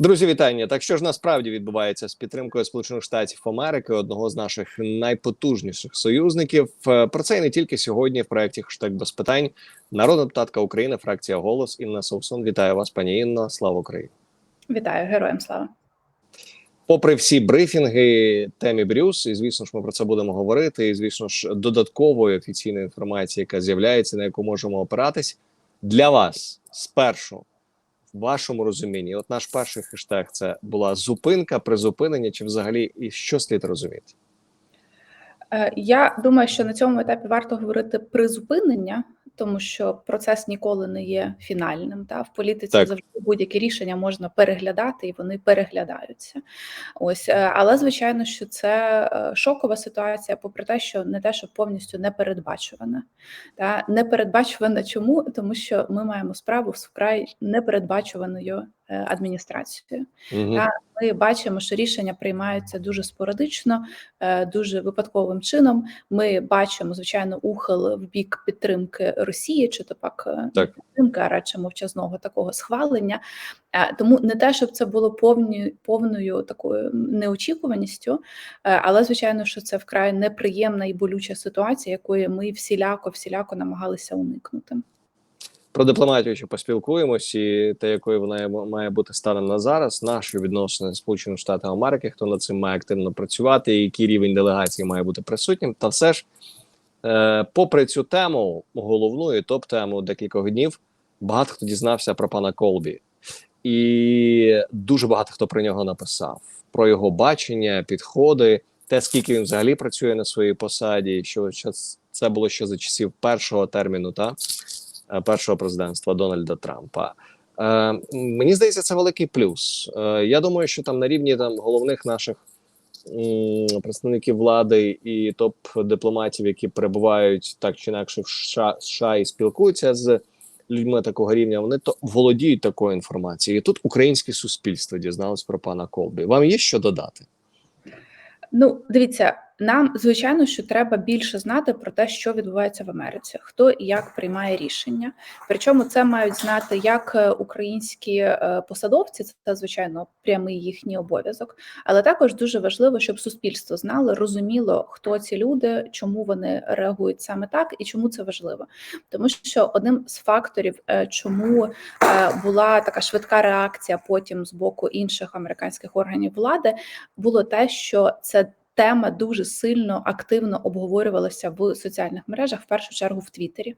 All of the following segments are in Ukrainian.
Друзі, вітання. Так що ж насправді відбувається з підтримкою Сполучених Штатів Америки, одного з наших найпотужніших союзників. Е, Про це і не тільки сьогодні в проєкті «Хештег без питань. Народна депутатка України, фракція голос Інна Совсун. Вітаю вас, пані Інно. Слава Україні. Вітаю героям слава. Попри всі брифінги, темі Брюс, і звісно ж, ми про це будемо говорити. І звісно ж, додаткової офіційної інформації, яка з'являється, на яку можемо опиратись для вас спершу. В вашому розумінні, от наш перший хештег це була зупинка, призупинення, чи взагалі і що слід розуміти? Е, Я думаю, що на цьому етапі варто говорити призупинення, тому що процес ніколи не є фінальним. Та в політиці Так. завжди будь-які рішення можна переглядати, і вони переглядаються. Ось, е, але звичайно, що це е, шокова ситуація, попри те, що не те, що повністю непередбачувана. Та непередбачувана чому? Тому що ми маємо справу з вкрай непередбачуваною адміністрацією. Угу. Та ми бачимо, що рішення приймаються дуже спорадично, е, дуже випадковим чином. Ми бачимо, звичайно, ухил в бік підтримки Росії, чи то пак е, Так. підтримки, а радше мовчазного такого схвалення. Е, Тому не те, щоб це було повні, повною такою неочікуваністю, е, але звичайно, що це вкрай неприємна і болюча ситуація, якої ми всіляко всіляко намагалися уникнути. Про дипломатію ще поспілкуємось, і те, якою вона має бути станом на зараз, наші відносини з Сполученими Штатами Америки, хто над цим має активно працювати, і який рівень делегації має бути присутнім. Та все ж, е, попри цю тему, головну і топ-тему декількох днів, багато хто дізнався про пана Колбі, і дуже багато хто про нього написав, про його бачення, підходи, те, скільки він взагалі працює на своїй посаді, що, це було ще за часів першого терміну, та? е, першого президентства Дональда Трампа. Е, мені здається, це великий плюс. Е, я думаю, що там на рівні там головних наших представників влади і топ-дипломатів, які перебувають так чи інакше в США, США і спілкуються з людьми такого рівня, вони то володіють такою інформацією. І тут українське суспільство дізналось про пана Колбі. Вам є що додати? Ну, дивіться, нам звичайно, що треба більше знати про те, що відбувається в Америці, хто і як приймає рішення. Причому це мають знати як е, українські е, посадовці, це звичайно прямий їхній обов'язок, але також дуже важливо, щоб суспільство знало, розуміло, хто ці люди, чому вони реагують саме так і чому це важливо. Тому що одним з факторів, е, чому була така швидка реакція потім з боку інших американських органів влади, було те, що це тема дуже сильно активно обговорювалася в соціальних мережах, в першу чергу в Твіттері.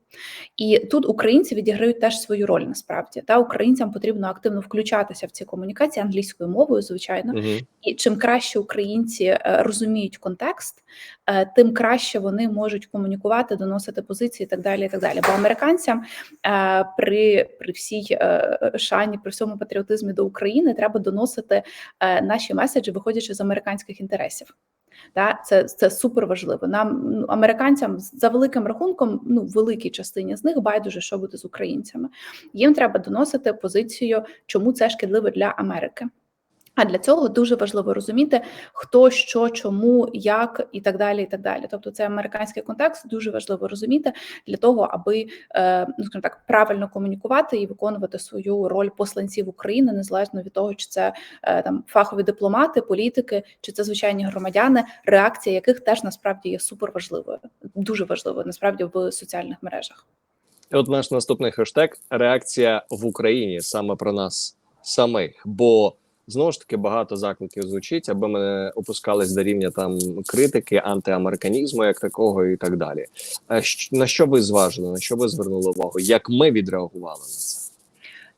І тут українці відіграють теж свою роль насправді. Та українцям потрібно активно включатися в ці комунікації англійською мовою, звичайно. Угу. І чим краще українці е, розуміють контекст, е, тим краще вони можуть комунікувати, доносити позиції і так далі. І так далі. Бо американцям е, при, при всій шані, при всьому патріотизмі до України треба доносити наші меседжі, виходячи з американських інтересів. Та це, це супер важливо. Нам ну, американцям за великим рахунком, ну великій частині з них байдуже, що буде з українцями. Їм треба доносити позицію, чому це шкідливо для Америки. А для цього дуже важливо розуміти, хто що, чому, як і так далі. І так далі. Тобто, це американський контекст дуже важливо розуміти для того, аби е, ну скажімо так правильно комунікувати і виконувати свою роль посланців України, незалежно від того, чи це е, там фахові дипломати, політики, чи це звичайні громадяни, реакція яких теж насправді є супер важливою, дуже важливою насправді в соціальних мережах. І От наш наступний хештег реакція в Україні саме про нас самих. Бо знову ж таки багато закликів звучить, аби ми опускались до рівня там критики, антиамериканізму, як такого, і так далі. Е, На що ви зважили? На що ви звернули увагу? Як ми відреагували на це?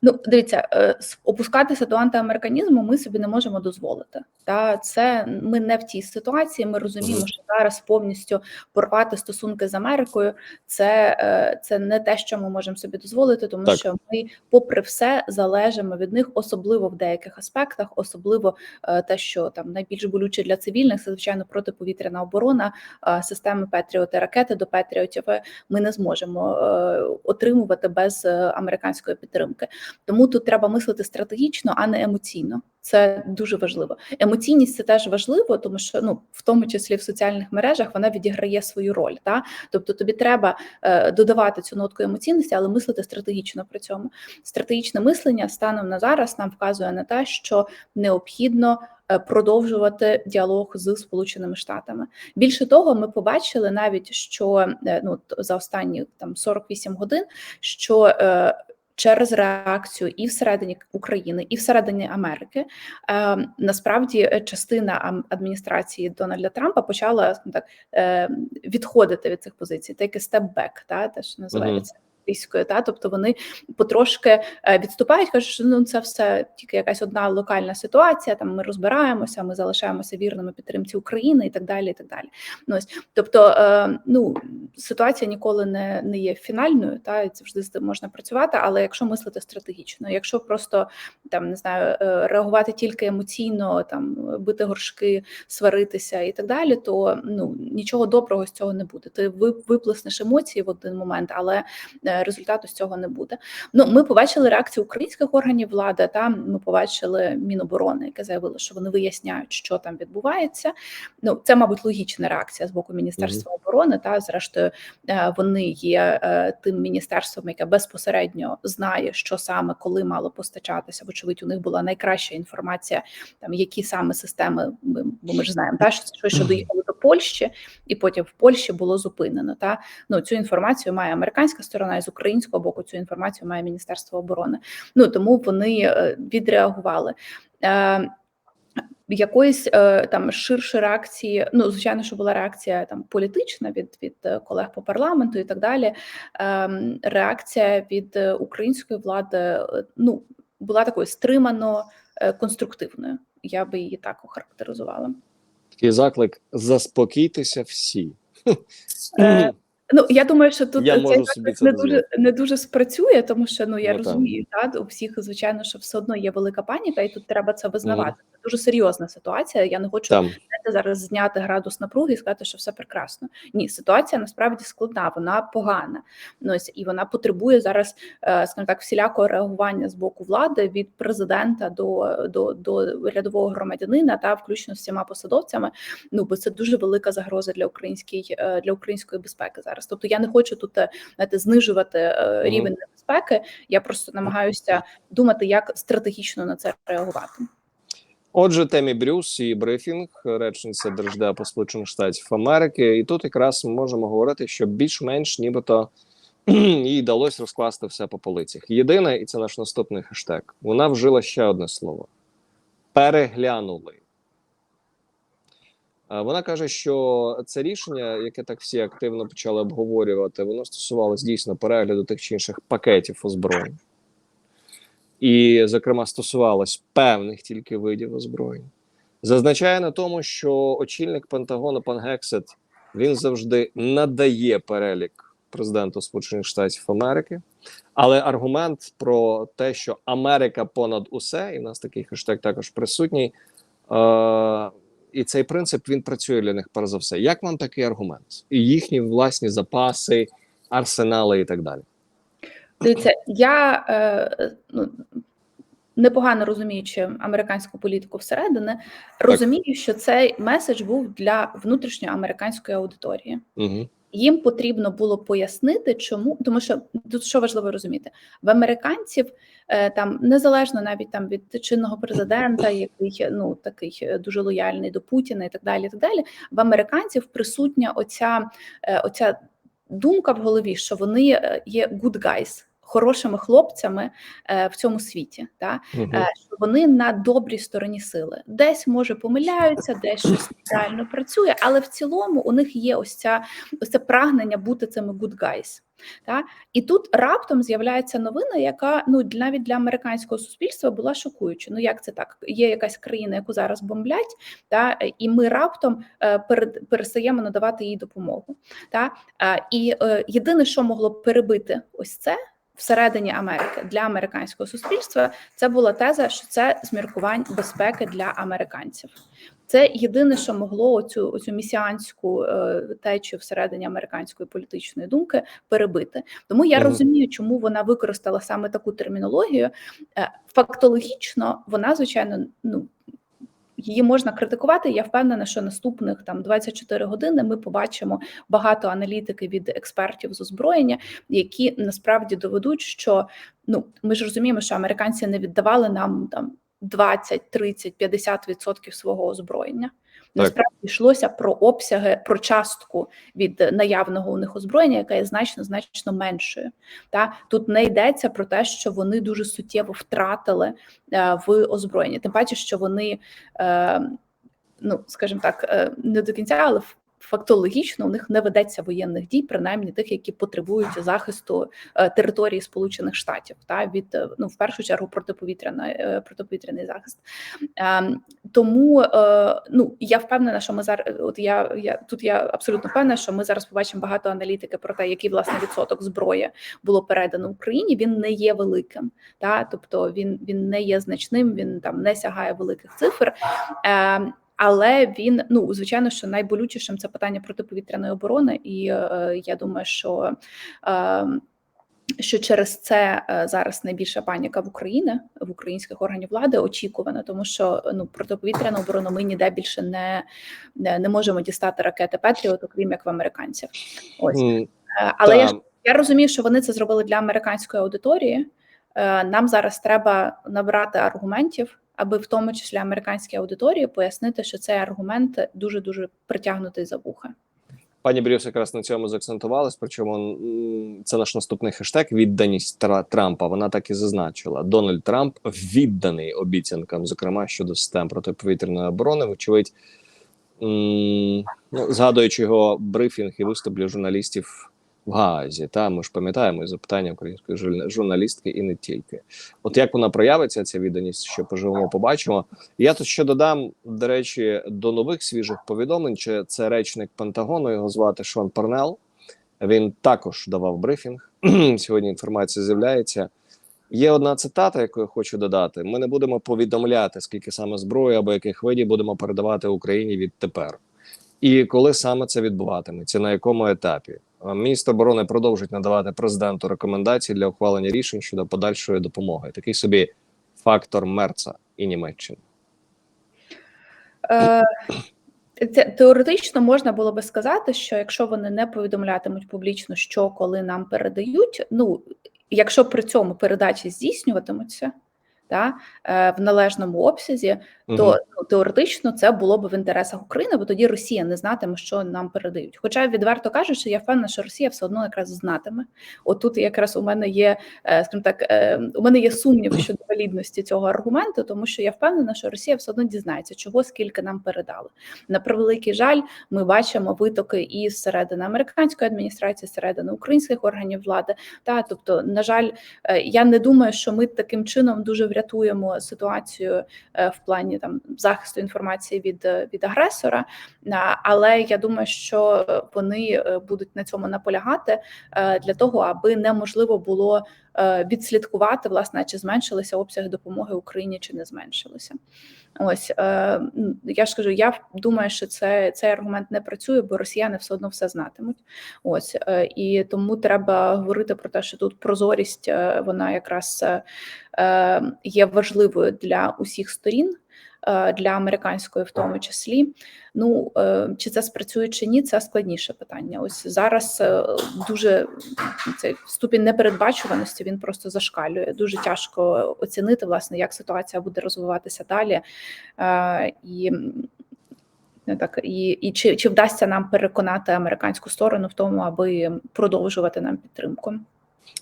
Ну, дивіться, е, опускатися до антиамериканізму ми собі не можемо дозволити. Та це ми не в тій ситуації. Ми розуміємо, що зараз повністю порвати стосунки з Америкою. Це, е, це не те, що ми можемо собі дозволити, тому Так. що ми, попри все, залежимо від них, особливо в деяких аспектах, особливо е, те, що там найбільш болюче для цивільних, це звичайно протиповітряна оборона, системи Петріоти, ракети до Петріотів. Ми не зможемо отримувати без американської підтримки. Тому тут треба мислити стратегічно, а не емоційно. Це дуже важливо. Емоційність це теж важливо, тому що ну в тому числі в соціальних мережах вона відіграє свою роль. Та тобто тобі треба е, додавати цю нотку емоційності, але мислити стратегічно при цьому. Стратегічне мислення станом на зараз нам вказує на те, що необхідно. е, Продовжувати діалог з Сполученими Штатами більше того, ми побачили навіть, що е, ну за останні там 48 годин, що е, через реакцію і всередині України, і всередині Америки е, насправді е, частина адміністрації Дональда Трампа почала так е, відходити від цих позицій, take a step back, та те, що називається. Англійською, та тобто вони потрошки е, відступають, кажуть, що ну це все тільки якась одна локальна ситуація. Там ми розбираємося, ми залишаємося вірними підтримці України і так далі. І так далі. Ну ось тобто, е, ну ситуація ніколи не, не є фінальною, та завжди з цим можна працювати. Але якщо мислити стратегічно, якщо просто там не знаю, е, реагувати тільки емоційно, там бити горшки, сваритися і так далі, то ну нічого доброго з цього не буде. Ти ви- виплеснеш емоції в один момент, але результату з цього не буде. Ну, ми побачили реакцію українських органів влади. Там ми побачили Міноборони, яке заявило, що вони виясняють, що там відбувається. Ну, це, мабуть, логічна реакція з боку Міністерства оборони. Та зрештою, е, вони є е, тим міністерством, яке безпосередньо знає, що саме коли мало постачатися. Вочевидь, у них була найкраща інформація, там які саме системи, ми- бо ми ж знаємо, та що це щось, що доїхало до Польщі, і потім в Польщі було зупинено. Та ну цю інформацію має американська сторона, і з українського боку цю інформацію має Міністерство оборони. Ну тому вони е, відреагували. Е, Якоїсь е, там ширшої реакції, ну звичайно, що була реакція там політична від від колег по парламенту і так далі. Реакція від української влади ну була такою стримано конструктивною. Я би її так охарактеризувала. Такий заклик: заспокійтеся всі. Е, Ну я думаю, що тут Я можу собі це не дозволити. дуже не дуже спрацює, тому що ну я Ну, так. розумію, та у всіх звичайно, що все одно є велика паніка, і тут треба це визнавати. Дуже серйозна ситуація. Я не хочу Там зараз зняти градус напруги і сказати, що все прекрасно. Ні, ситуація насправді складна, вона погана. Ну, ось, і вона потребує зараз, е, скажімо так, всілякого реагування з боку влади від президента до, до, до рядового громадянина та включно з всіма посадовцями. Ну бо це дуже велика загроза для української е, для української безпеки зараз. Тобто я не хочу тут е, знаєте, знижувати рівень небезпеки. Я просто намагаюся думати, як стратегічно на це реагувати. Отже, темі Брюс і брифінг, речниця Держдепу Сполучених Штатів Америки. І тут якраз ми можемо говорити, що більш-менш нібито їй вдалося розкласти все по полицях. Єдине, і це наш наступний хештег. Вона вжила ще одне слово: переглянули. Вона каже, що це рішення, яке так всі активно почали обговорювати, воно стосувалось дійсно перегляду тих чи інших пакетів озброєнь. І, зокрема, стосувалось певних тільки видів озброєнь. Зазначає на тому, що очільник Пентагону пан Гексет він завжди надає перелік президенту Сполучених Штатів Америки. Але аргумент про те, що Америка понад усе, і в нас такий хештег також присутній. Е- і цей принцип він працює для них перш за все. Як вам такий аргумент? І їхні власні запаси, арсенали і так далі. Дивіться, я е, ну, непогано розуміючи американську політику всередини, розумію, що цей меседж був для внутрішньоамериканської аудиторії. Угу. Їм потрібно було пояснити, чому тому, що тут що важливо розуміти, в американців е, там незалежно навіть там від чинного президента, який ну такий е, дуже лояльний до Путіна і так далі. І так далі. В американців присутня оця, е, оця думка в голові, що вони є good guys, хорошими хлопцями е, в цьому світі. Та? Угу. е, що вони на добрій стороні сили. Десь може помиляються, десь щось реально працює, але в цілому у них є ось ця ось це прагнення бути цими good guys. Та? І тут раптом з'являється новина, яка ну навіть для американського суспільства була шокуюча. Ну як це так? Є якась країна, яку зараз бомблять, та і ми раптом е, перестаємо надавати їй допомогу. Та? Е, і е, єдине, що могло перебити ось це. Всередині Америки для американського суспільства це була теза, що це з міркувань безпеки для американців. Це єдине, що могло оцю, оцю місіанську е, течію всередині американської політичної думки перебити. Тому я Мгм. розумію, чому вона використала саме таку термінологію. Е, фактологічно, вона звичайно ну. Її можна критикувати. Я впевнена, що наступних там 24 години ми побачимо багато аналітики від експертів з озброєння, які насправді доведуть, що ну ми ж розуміємо, що американці не віддавали нам там 20, 30, 50 відсотків свого озброєння. Насправді йшлося про обсяги, про частку від наявного у них озброєння, яка є значно значно меншою. Та тут не йдеться про те, що вони дуже суттєво втратили е, в озброєнні. Тим паче, що вони, е, ну скажімо так, е, не до кінця, але фактологічно у них не ведеться воєнних дій, принаймні тих, які потребують захисту е, території Сполучених Штатів, та від е, ну в першу чергу протиповітряна е, протиповітряний захист. Е, тому ну я впевнена, що ми зараз. От я я тут я абсолютно впевнена, що ми зараз побачимо багато аналітики про те, який власне відсоток зброї було передано Україні. Він не є великим, та тобто він він не є значним, він там не сягає великих цифр. Е, але він ну звичайно, що найболючішим це питання протиповітряної оборони, і е, я думаю, що е, що через це е, зараз найбільша паніка в Україні в українських органів влади очікувана, тому що ну протиповітряну оборону ми ніде більше не, не, не можемо дістати ракети Петріот, окрім як в американців. Ось. Е, але я я розумію, що вони це зробили для американської аудиторії. Е, Нам зараз треба набрати аргументів, аби в тому числі американській аудиторії пояснити, що цей аргумент дуже дуже притягнутий за вуха. Пані Брюс якраз на цьому заакцентувалась. Причому це наш наступний хештег відданість Тра- Трампа. Вона так і зазначила. Дональд Трамп відданий обіцянкам, зокрема щодо систем протиповітряної оборони. Вочевидь, ну, згадуючи його брифінг і виступ для журналістів в Гаазі. Та ми ж пам'ятаємо запитання української журна- журналістки, і не тільки. От як вона проявиться, ця відданість, що поживемо, побачимо. Я тут ще додам, до речі, до нових свіжих повідомлень. Чи це речник Пентагону, його звати Шон Парнел. Він також давав брифінг. Сьогодні інформація з'являється. Є одна цитата, яку я хочу додати: ми не будемо повідомляти, скільки саме зброї або яких видів будемо передавати Україні відтепер. І коли саме це відбуватиметься, на якому етапі? Міністр оборони продовжить надавати президенту рекомендації для ухвалення рішень щодо подальшої допомоги. Такий собі фактор Мерца і Німеччини. Е, теоретично можна було би сказати, що якщо вони не повідомлятимуть публічно, що коли нам передають, ну якщо при цьому передачі здійснюватимуться та, е, в належному обсязі, то ну, теоретично це було б в інтересах України, бо тоді Росія не знатиме, що нам передають. Хоча відверто кажучи, я впевнена, що Росія все одно якраз знатиме. Отут якраз у мене є, е, скажімо так, е, у мене є сумнів щодо валідності цього аргументу, тому що я впевнена, що Росія все одно дізнається, чого скільки нам передали. На превеликий жаль, ми бачимо витоки і зсередини американської адміністрації, зсередини українських органів влади. Та тобто, на жаль, е, я не думаю, що ми таким чином дуже врятуємо ситуацію в плані там захисту інформації від, е, від агресора. Але я думаю, що вони е, будуть на цьому наполягати е, для того, аби неможливо було відслідкувати, власне, чи зменшилися обсяги допомоги Україні, чи не зменшилися. Ось я ж кажу, я думаю, що це цей аргумент не працює, бо росіяни все одно все знатимуть. Ось і тому треба говорити про те, що тут прозорість вона якраз є важливою для усіх сторін. Е, Для американської, в тому числі, ну е, чи це спрацює чи ні, це складніше питання. Ось зараз е, дуже цей ступінь непередбачуваності він просто зашкалює. Дуже тяжко оцінити, власне, як ситуація буде розвиватися далі. І так і, і чи, чи вдасться нам переконати американську сторону в тому, аби продовжувати нам підтримку?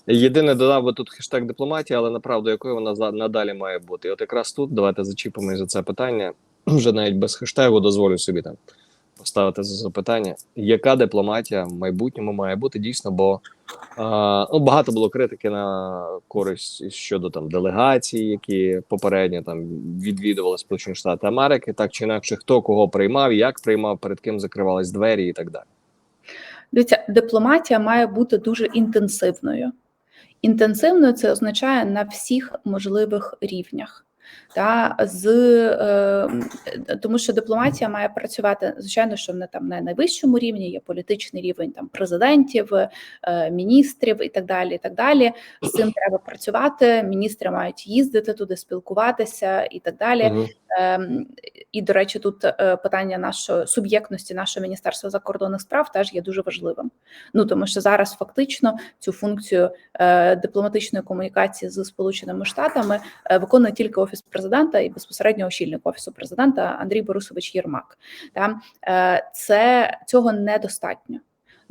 Єдине додав би тут хештег дипломатія, але направду якою вона надалі має бути. І от якраз тут давайте зачіпимо за це питання. Вже навіть без хештегу дозволю собі там поставити це запитання. Яка дипломатія в майбутньому має бути дійсно? Бо а, ну, багато було критики на користь щодо там делегацій, які попередньо там відвідували Сполучені Штати Америки, так чи інакше, хто кого приймав, як приймав, перед ким закривались двері і так далі. Дивіться, дипломатія має бути дуже інтенсивною. Інтенсивною це означає на всіх можливих рівнях. Та з е, тому, що дипломатія має працювати звичайно, що не там на найвищому рівні є політичний рівень там президентів, е, міністрів і так далі. І так далі. З цим треба працювати. Міністри мають їздити туди, спілкуватися і так далі. Мгм. Ем, І, до речі, тут е, питання нашої суб'єктності, нашого міністерства закордонних справ теж є дуже важливим. Ну тому що зараз фактично цю функцію е, дипломатичної комунікації з Сполученими Штатами е, виконує тільки офіс президента і безпосередньо очільник офісу президента Андрій Борисович Єрмак. Та е, це цього недостатньо.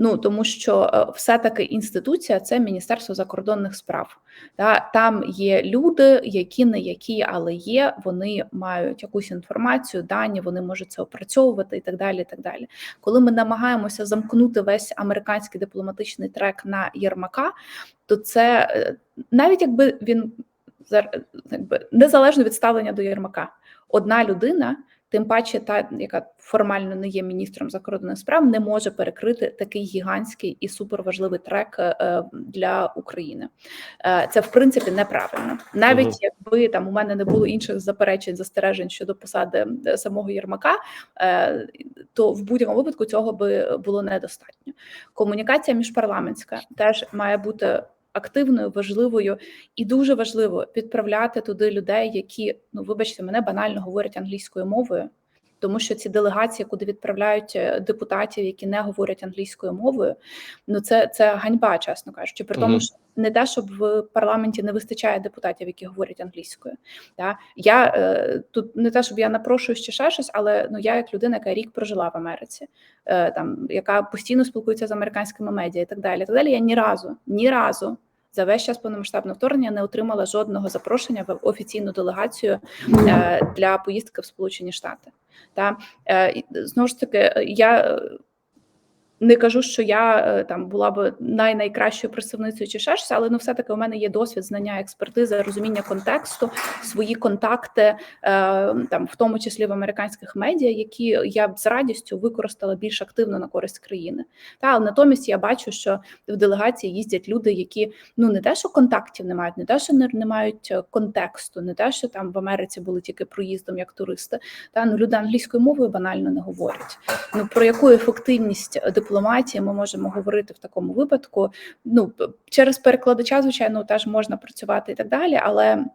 Ну тому що е, все-таки інституція це Міністерство закордонних справ. Та там є люди, які не які, але є. Вони мають якусь інформацію, дані, вони можуть це опрацьовувати і так далі. І так далі. Коли ми намагаємося замкнути весь американський дипломатичний трек на Єрмака, то це е, навіть якби він незалежно від ставлення до Єрмака, одна людина. Тим паче, та яка формально не є міністром закордонних справ, не може перекрити такий гігантський і суперважливий трек е, для України. Е, Це в принципі неправильно. Навіть Мгм. якби там у мене не було інших заперечень, застережень щодо посади е, самого Єрмака, е, то в будь-якому випадку цього би було недостатньо. Комунікація міжпарламентська теж має бути активною, важливою і дуже важливо відправляти туди людей, які ну вибачте, мене банально говорять англійською мовою. Тому що ці делегації, куди відправляють е, депутатів, які не говорять англійською мовою, ну це це ганьба, чесно кажучи. При тому, що не те, щоб в парламенті не вистачає депутатів, які говорять англійською. Та я е, тут не те, щоб я напрошую ще ще щось, але ну я як людина, яка рік прожила в Америці, е, там яка постійно спілкується з американськими медіа і так далі. І так далі. Я ні разу, ні разу. За весь час повномасштабного вторгнення не отримала жодного запрошення в офіційну делегацію е, для поїздки в Сполучені Штати. Та е, знову ж таки, е, я не кажу, що я е, там була б най найкращою представницею чи ще щось, але ну все таки у мене є досвід, знання, експертиза, розуміння контексту, свої контакти, е, там в тому числі в американських медіа, які я б з радістю використала більш активно на користь країни. Та але натомість я бачу, що в делегації їздять люди, які ну не те, що контактів не мають, не те, що не, не мають е, контексту, не те, що там в Америці були тільки проїздом як туристи. Та ну люди англійською мовою банально не говорять. Ну про яку ефективність дипломатії ми можемо говорити в такому випадку? Ну через перекладача, звичайно, теж можна працювати і так далі, але.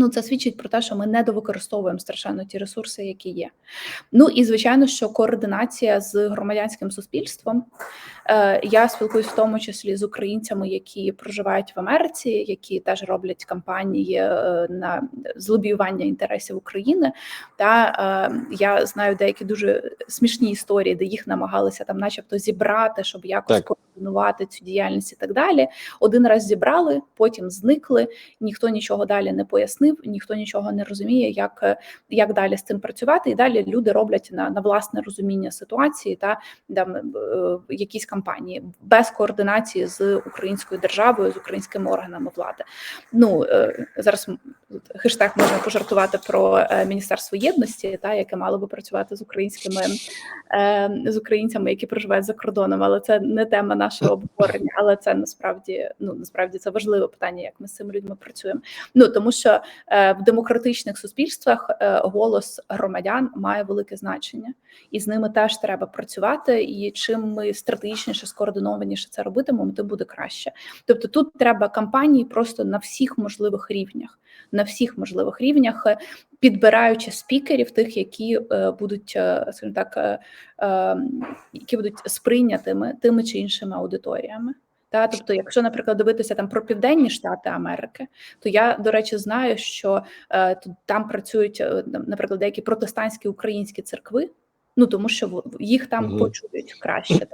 Ну, це свідчить про те, що ми недовикористовуємо страшенно ті ресурси, які є. Ну і звичайно, що координація з громадянським суспільством. Е, я спілкуюсь в тому числі з українцями, які проживають в Америці, які теж роблять кампанії е, на злобіювання інтересів України. Та е, я знаю деякі дуже смішні історії, де їх намагалися там, начебто, зібрати, щоб якось Так. координувати цю діяльність і так далі. Один раз зібрали, потім зникли. Ніхто нічого далі не пояснив, ніхто нічого не розуміє, як, е, як далі з цим працювати. І далі люди роблять на, на власне розуміння ситуації та там е, якісь кампанії без координації з українською державою, з українськими органами влади. Ну е, зараз хештег можна пожартувати про е, міністерство єдності, та яке мало би працювати з українськими е, з українцями, які проживають за кордоном, але це не тема нашого обговорення. Але це насправді ну насправді це важливе питання, як ми з цими людьми працюємо. Ну тому що е, в демократичних суспільствах голос громадян має велике значення, і з ними теж треба працювати. І чим ми стратегічніше, скоординованіше це робитимемо, тим буде краще. Тобто тут треба кампанії просто на всіх можливих рівнях, на всіх можливих рівнях, е, підбираючи спікерів, тих, які е, будуть, е, скажімо так, які будуть сприйнятими тими чи іншими аудиторіями. Та, тобто, якщо, наприклад, дивитися там про південні штати Америки, то я до речі знаю, що е, тут- там працюють, наприклад, деякі протестантські українські церкви, ну тому що їх там Мгм. почують краще.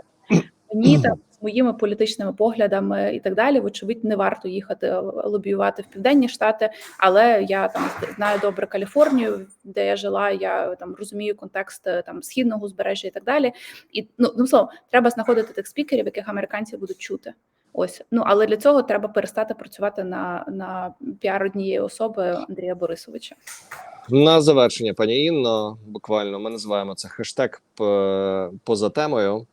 Мені там моїми політичними поглядами і так далі, вочевидь, не варто їхати е, лобіювати в південні штати, але я там знаю добре Каліфорнію, де я жила. Я там розумію контекст е, там східного узбережжя і так далі. І ну ну словом, треба знаходити тих спікерів, яких американці будуть чути. Ось ну але для цього треба перестати працювати на, на піар однієї особи Андрія Борисовича. На завершення, пані Інно, буквально ми називаємо це хештег поза темою,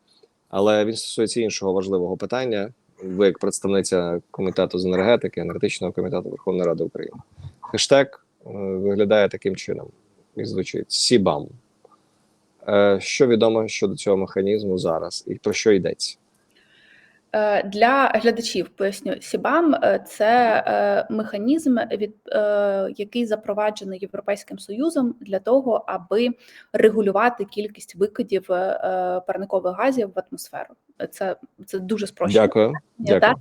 але він стосується іншого важливого питання. ви як представниця комітету з енергетики, енергетичного комітету Верховної Ради України. Хештег е, виглядає таким чином і звучить Сібам. Е, Що відомо щодо цього механізму зараз і про що йдеться? Е, Для глядачів поясню, Сібам е, це е, механізм, від який запроваджений Європейським Союзом для того, аби регулювати кількість викидів парникових газів в атмосферу. Це це дуже спрощено. Дякую. Дякую.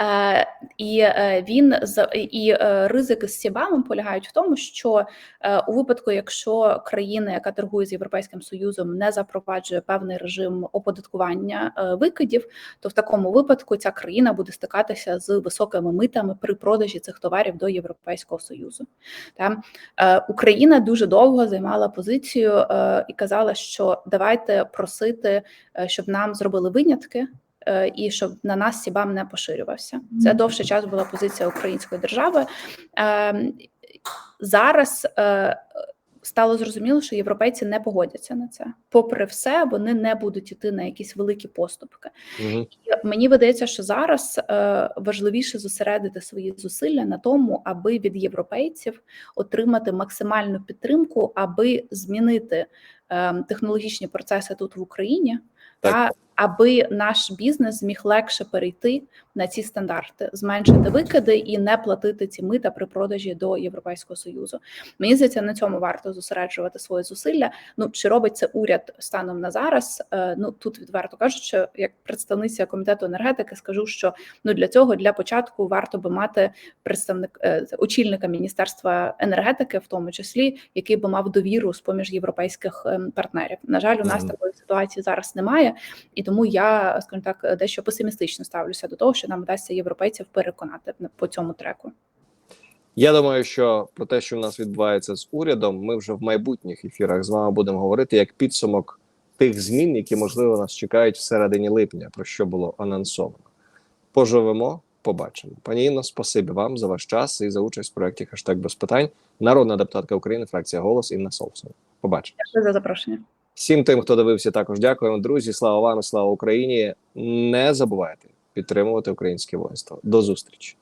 Е, і е, він і е, ризики з Сібамом полягають в тому, що е, у випадку, якщо країна, яка торгує з європейським союзом, не запроваджує певний режим оподаткування викидів, то в такому випадку ця країна буде стикатися з високими митами при продажі цих товарів до Європейського союзу. Та Україна дуже довго займала позицію і казала, що давайте просити, щоб нам зробили винятки е, і щоб на нас Сібам не поширювався. Це довший час була позиція української держави. Е, Зараз е, стало зрозуміло, що європейці не погодяться на це. Попри все, вони не будуть іти на якісь великі поступки. Угу. Мені видається, що зараз е, важливіше зосередити свої зусилля на тому, аби від європейців отримати максимальну підтримку, аби змінити е, технологічні процеси тут в Україні, Так. та аби наш бізнес зміг легше перейти на ці стандарти, зменшити викиди і не платити ці мита при продажі до Європейського союзу. Мені здається, на цьому варто зосереджувати свої зусилля. Ну чи робить це уряд станом на зараз? Е, Ну тут відверто кажучи, як представниця комітету енергетики, скажу, що ну для цього для початку варто би мати представник е, очільника міністерства енергетики, в тому числі, який би мав довіру з поміж європейських ем, партнерів. На жаль, у нас такої ситуації зараз немає, і тому я, скажімо так, дещо песимістично ставлюся до того, що нам вдасться європейців переконати по цьому треку. Я думаю, що про те, що в нас відбувається з урядом, ми вже в майбутніх ефірах з вами будемо говорити як підсумок тих змін, які можливо нас чекають всередині липня, про що було анонсовано. Поживемо, побачимо. Пані Інно, спасибі вам за ваш час і за участь в проєкті «Хештег без питань. Народна депутатка України, фракція голос Інна Солсова. Побачимо. Дякую за запрошення. Всім тим, хто дивився, також дякуємо. Друзі, слава вам слава Україні. Не забувайте підтримувати українське воїнство. До зустрічі.